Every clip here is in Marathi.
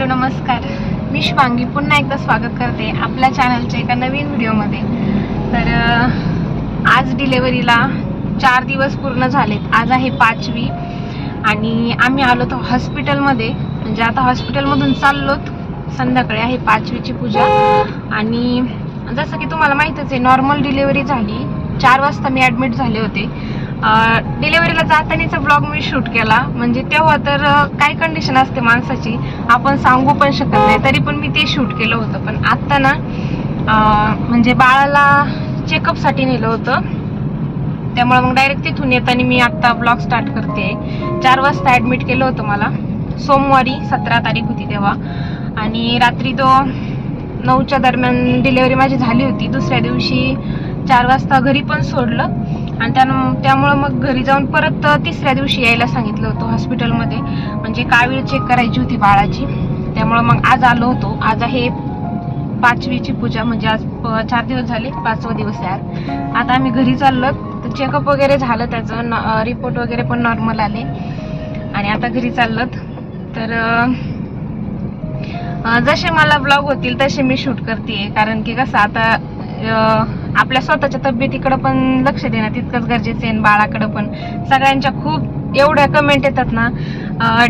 हॅलो नमस्कार. मी शिवांगी पुन्हा एकदा स्वागत करते आपल्या चॅनलच्या एका नवीन व्हिडिओमध्ये तर आज डिलेवरीला चार दिवस पूर्ण झालेत. आज आहे पाचवी. आणि आम्ही आलो तो हॉस्पिटलमध्ये म्हणजे आता हॉस्पिटलमधून चाललोत. संध्याकाळी आहे पाचवीची पूजा. आणि जसं की तुम्हाला माहीतच आहे नॉर्मल डिलेवरी झाली. चार वाजता मी ॲडमिट झाले होते. डिलेवरीला जातानाचा ब्लॉग मी शूट केला. म्हणजे तेव्हा तर काय कंडिशन असते माणसाची आपण सांगू पण शकत नाही. तरी पण मी ते शूट केलं होतं. पण आत्ता ना म्हणजे बाळाला चेकअपसाठी नेलं होतं. त्यामुळे मग डायरेक्ट तिथून येताना मी आत्ता ब्लॉग स्टार्ट करते. चार वाजता ॲडमिट केलं होतं मला. सोमवारी सतरा तारीख होती तेव्हा. आणि रात्री तो नऊच्या दरम्यान डिलेवरी माझी झाली होती. दुसऱ्या दिवशी चार वाजता घरी पण सोडलं. आणि त्यानं त्यामुळं मग घरी जाऊन परत तिसऱ्या दिवशी यायला सांगितलं होतं हॉस्पिटलमध्ये. म्हणजे कावीळ चेक करायची होती बाळाची. त्यामुळं मग आज आलो होतो. आज हे पाचवीची पूजा. म्हणजे आज प- चार दिवस झाले. पाचवा दिवस आहे आज. आता आम्ही घरी चाललो. तर चेकअप वगैरे झालं त्याचं. रिपोर्ट वगैरे पण नॉर्मल आले. आणि आता घरी चाललो तर जसे मला ब्लॉग होतील तसे मी शूट करते कारण की कसं आता आपल्या स्वतःच्या तब्येतीकडं पण लक्ष देणं तितकंच गरजेचं आहे आणि बाळाकडं पण. सगळ्यांच्या खूप एवढ्या कमेंट येतात ना.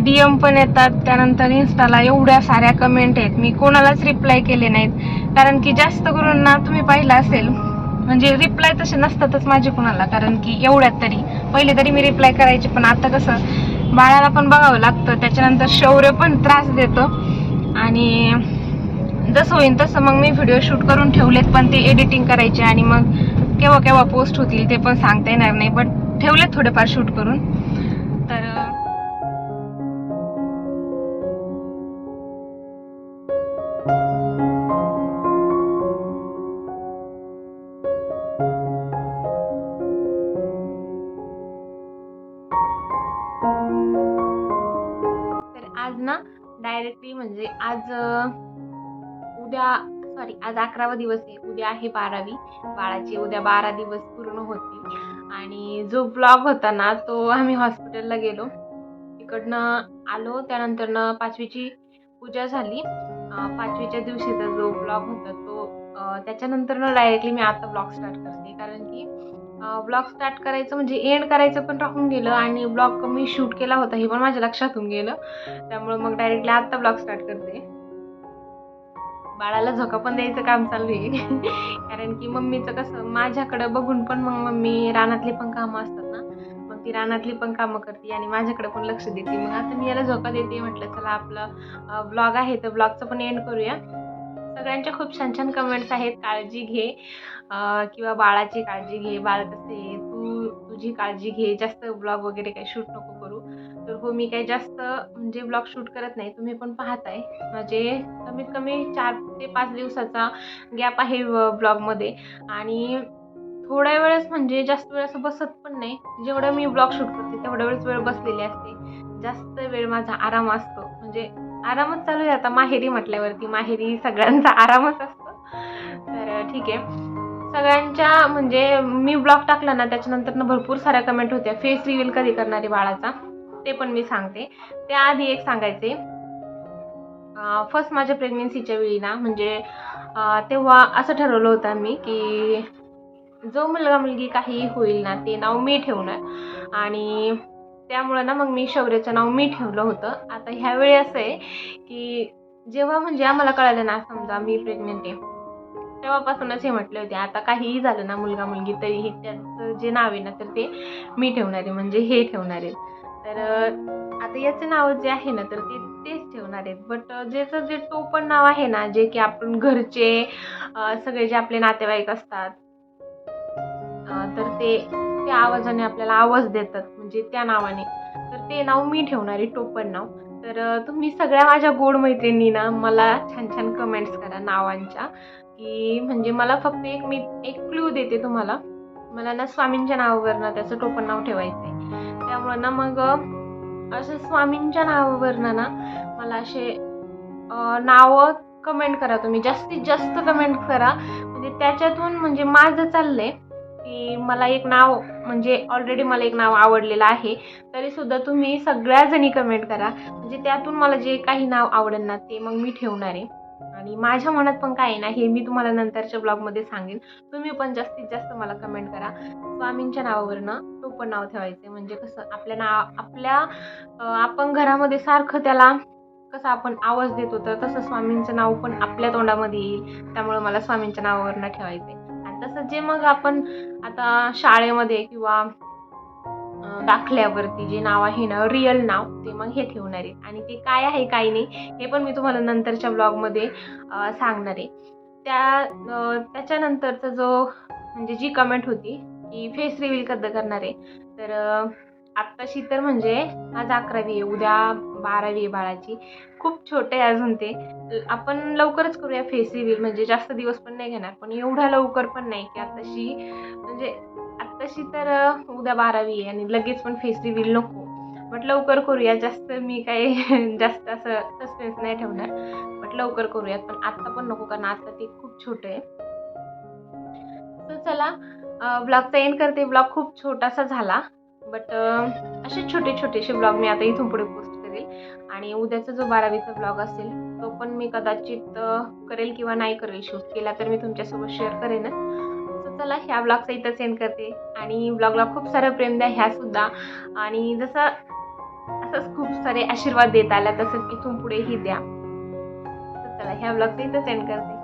डीएम पण येतात त्यानंतर इन्स्टाला एवढ्या साऱ्या कमेंट आहेत. मी कोणालाच रिप्लाय केले नाहीत. कारण की जास्त करून ना तुम्ही पाहिलं असेल म्हणजे रिप्लाय तसे नसतातच माझे कुणाला. कारण की एवढ्यात तरी. पहिले तरी मी रिप्लाय करायचे पण आता कसं बाळाला पण बघावं लागतं. त्याच्यानंतर शौर्य पण त्रास देतो. आणि जसं होईल तसं मग मी व्हिडिओ शूट करून ठेवलेत पण ते एडिटिंग करायचे आणि मग केव्हा केव्हा पोस्ट होतील ते पण सांगता येणार नाही. बट ठेवलेत थोडेफार शूट करून. तर आज ना डायरेक्टली म्हणजे आज उद्या सॉरी आज अकरावा दिवस आहे. उद्या आहे बारावी. बाळाची उद्या बारा दिवस पूर्ण होते. आणि जो ब्लॉग होता ना तो आम्ही हॉस्पिटलला गेलो. तिकडनं आलो त्यानंतरनं पाचवीची पूजा झाली. पाचवीच्या दिवशीचा जो ब्लॉग होता तो त्याच्यानंतरनं डायरेक्टली मी आता ब्लॉग स्टार्ट करते. कारण की ब्लॉग स्टार्ट करायचं म्हणजे एंड करायचं पण राहून गेलं आणि ब्लॉग मी शूट केला होता हे पण माझ्या लक्षातून गेलं. त्यामुळे मग डायरेक्टली आत्ता ब्लॉग स्टार्ट करते. बाळाला झोका पण द्यायचं काम चालू आहे. कारण की मम्मीचं कसं माझ्याकडं बघून पण मग मम्मी रानातली पण कामं असतात ना. मग ती रानातली पण कामं करते आणि माझ्याकडे पण लक्ष देते. मग आता मी याला झोका देते म्हटलं चला आपलं ब्लॉग आहे तर ब्लॉगचं पण एंड करूया. सगळ्यांच्या खूप छान छान कमेंट्स आहेत. काळजी घे किंवा बाळाची काळजी घे बाळ कसे तू तुझी काळजी घे. जास्त ब्लॉग वगैरे काही शूट नको हो मी काही जास्त म्हणजे ब्लॉग शूट करत नाही. तुम्ही पण पाहताय. म्हणजे कमीत कमी चार ते पाच दिवसाचा गॅप आहे ब्लॉगमध्ये आणि थोड्या वेळेस म्हणजे जास्त वेळ असं बसत पण नाही. जेवढं मी ब्लॉग शूट करते तेवढ्या वेळेस वेळ बसलेली असते. जास्त वेळ माझा आराम असतो. म्हणजे आरामच चालू आहे आता. माहेरी म्हटल्यावरती माहेरी सगळ्यांचा आरामच असतो. तर ठीक आहे. सगळ्यांच्या म्हणजे मी ब्लॉग टाकला ना त्याच्यानंतर ना भरपूर साऱ्या कमेंट होत्या. फेस रिव्हील कधी करणारी बाळाचा? ते पण मी सांगते. त्याआधी एक सांगायचे. फर्स्ट माझ्या प्रेग्नेन्सीच्या वेळी ना म्हणजे तेव्हा असं ठरवलं होतं मी की जो मुलगा मुलगी काही होईल ना ते नाव मी ठेवणार. आणि त्यामुळं ना मग मी शौर्याचं नाव मी ठेवलं होतं. आता ह्यावेळी असं आहे की जेव्हा म्हणजे आम्हाला कळालं ना समजा मी प्रेग्नेंट आहे तेव्हापासूनच हे म्हटले होते आता काहीही झालं ना मुलगा मुलगी तरीही त्याचं जे नाव आहे ना तर ते मी ठेवणार आहे म्हणजे हे ठेवणार आहे. तर आता याचे नाव जे आहे ना तर ते तेच ठेवणार आहेत. बट ज्याचं जे टोपण नाव आहे ना जे की आपण घरचे सगळे जे आपले नातेवाईक असतात तर ते त्या आवाजाने आपल्याला आवाज देतात म्हणजे त्या नावाने. तर ते नाव मी ठेवणार आहे टोपण नाव. तर तुम्ही सगळ्या माझ्या गोड मैत्रिणी ना मला छान छान कमेंट्स करा नावांच्या की म्हणजे मला फक्त एक मी एक क्ल्यू देते तुम्हाला. मला ना स्वामींच्या नावावरनं त्याचं टोपण नाव ठेवायचं आहे त्यामुळं ना मग असे असं स्वामींच्या नावावरनं ना मला असे नावं कमेंट करा तुम्ही. जास्तीत जास्त कमेंट करा. म्हणजे त्याच्यातून म्हणजे माझं चाललंय की मला एक नाव म्हणजे ऑलरेडी मला एक नाव आवडलेलं आहे. तरीसुद्धा तुम्ही सगळ्याजणी कमेंट करा. म्हणजे त्यातून मला जे काही नाव आवडेल ना ते मग मी ठेवणार आहे. आणि माझ्या मनात पण काय आहे ना हे मी तुम्हाला नंतरच्या ब्लॉगमध्ये सांगेन. तुम्ही पण जास्तीत जास्त मला कमेंट करा. स्वामींच्या नावावरनं टोपण नाव ठेवायचं. म्हणजे कसं आपल्या नाव आपल्या आपण घरामध्ये सारखं त्याला कसं आपण आवाज देतो तर तसं स्वामींचं नाव पण आपल्या तोंडामध्ये येईल. त्यामुळं मला स्वामींच्या नावावरनं ठेवायचं आहे आणि तसं जे मग आपण आता शाळेमध्ये किंवा दाखल्यावरती जे नाव आहे ना रिअल नाव ते मग हे ठेवणार आहे. आणि ते काय आहे काय नाही हे पण मी तुम्हाला नंतरच्या ब्लॉगमध्ये सांगणार आहे. त्या त्याच्यानंतरचा जो म्हणजे जी कमेंट होती की फेस रिव्हील कधी करणार. आहे तर आत्ताशी तर म्हणजे आज अकरावी आहे उद्या बारावी आहे बाळाची. खूप छोटे आहे अजून ते. आपण लवकरच करूया फेस रिव्हील म्हणजे जास्त दिवस पण नाही घेणार. पण एवढ्या लवकर पण नाही की आत्ताशी म्हणजे आत्ताशी तर उद्या बारावी आहे आणि लगेच पण फेस रिव्हील नको. बट लवकर करूया जास्त मी काही जास्त असं सस्पेन्स नाही ठेवणार. बट लवकर करूयात पण आत्ता पण नको कारण आत्ता ते खूप छोटं आहे. तर चला ब्लॉगचा एंड करते. ब्लॉग खूप छोटासा झाला. बट असे छोटे छोटेसे ब्लॉग मी आता इथून पुढे पोस्ट करेल. आणि उद्याचा जो बारावीचा ब्लॉग असेल तो पण मी कदाचित करेल किंवा नाही करेल. शूट केला तर मी तुमच्यासोबत शेअर करेनच चला ह्या ब्लॉगचा इथं सेंड करते. आणि ब्लॉगला खूप सारं प्रेम द्या ह्या सुद्धा. आणि जसं असंच खूप सारे आशीर्वाद देत आल्या तसंच इथून पुढेही द्या. तर चला ह्या ब्लॉगचा इथं सेंड करते.